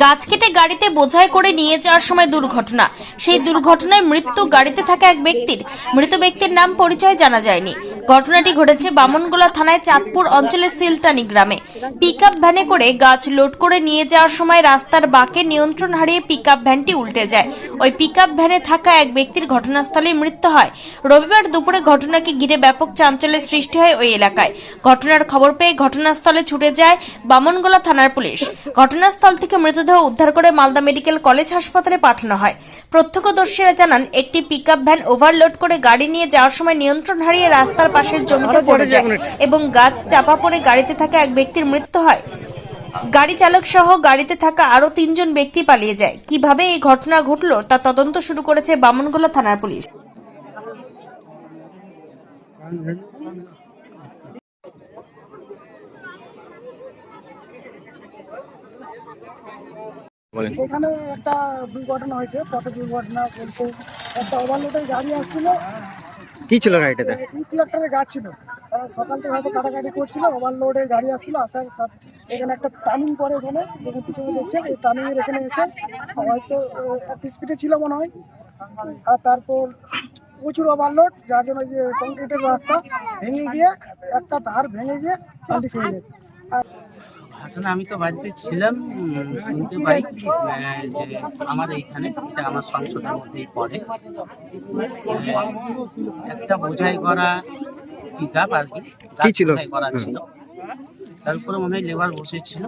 গাছ কেটে গাড়িতে বোঝাই করে নিয়ে যাওয়ার সময় দুর্ঘটনা। সেই দুর্ঘটনায় মৃত্যু গাড়িতে থাকা এক ব্যক্তির। মৃত ব্যক্তির নাম পরিচয় জানা যায়নি। ঘটনাটি ঘটেছে বামনগোলা থানায় চাঁদপুর অঞ্চলের সিলটানি গ্রামে। পিক ভ্যানে করে গাছ লোড করে নিয়ে যাওয়ার সময় রাস্তার বাঁকে নিয়ন্ত্রণ হারিয়ে পিক ভ্যানটি উল্টে যায়। ওই পিক ভ্যানে থাকা এক ব্যক্তির ঘটনাস্থলেই মৃত্যু হয়। রবিবার দুপুরে ঘটনাকে ঘিরে ব্যাপক চাঞ্চল্যের সৃষ্টি হয় ওই এলাকায়। ঘটনার খবর পেয়ে ঘটনাস্থলে ছুটে যায় বামনগোলা থানার পুলিশ। ঘটনাস্থল থেকে মৃতদেহ উদ্ধার করে মালদা মেডিকেল কলেজ হাসপাতালে পাঠানো হয়। প্রত্যক্ষদর্শীরা জানান, একটি পিকআপ ভ্যান ওভারলোড করে গাড়ি নিয়ে যাওয়ার সময় নিয়ন্ত্রণ হারিয়ে রাস্তার পাশের জমিতে পড়ে যায় এবং গাছ চাপা পড়ে গাড়িতে থাকা এক ব্যক্তির মৃত্যু হয়। গাড়ি চালক সহ গাড়িতে থাকা আরও তিনজন ব্যক্তি পালিয়ে যায়। কীভাবে এই ঘটনা ঘটল তা তদন্ত শুরু করেছে বামনগোলা থানার পুলিশ। এখানে একটা দুর্ঘটনা হয়েছে পথ দুর্ঘটনা বলতে একটা ওভারলোডের গাড়ি আসছিল কি ছিল গাড়িটাতে? ইনফ্লেক্টারের গাছ ছিল। সকাল থেকে হয়তো কাটাকাটি করছিল ওভারলোডের গাড়ি আসছিল, আসার সাথে এখানে একটা টার্নিং করে এখানে যেখানে পিছনে দেখছেন এই টার্নিংয়ের এখানে এসে হয়তো একটা স্পিডে ছিল মনে হয়। আর তারপর প্রচুর ওভারলোড যার জন্য যে কংক্রিটের রাস্তা ভেঙে গিয়ে, একটা ধার ভেঙে গিয়ে পাল্টি খেয়ে যায় আর ঘটনা আমি তো বাড়িতে ছিলাম শুনতে পাই যে আমার এইখানে এটা আমার সংসদের মধ্যেই পড়ে। একটা বোঝাই করা পিক আপ আর কি ছিল? তারপরে করা ছিল। তার মনে হয় লেবার বসেছিল।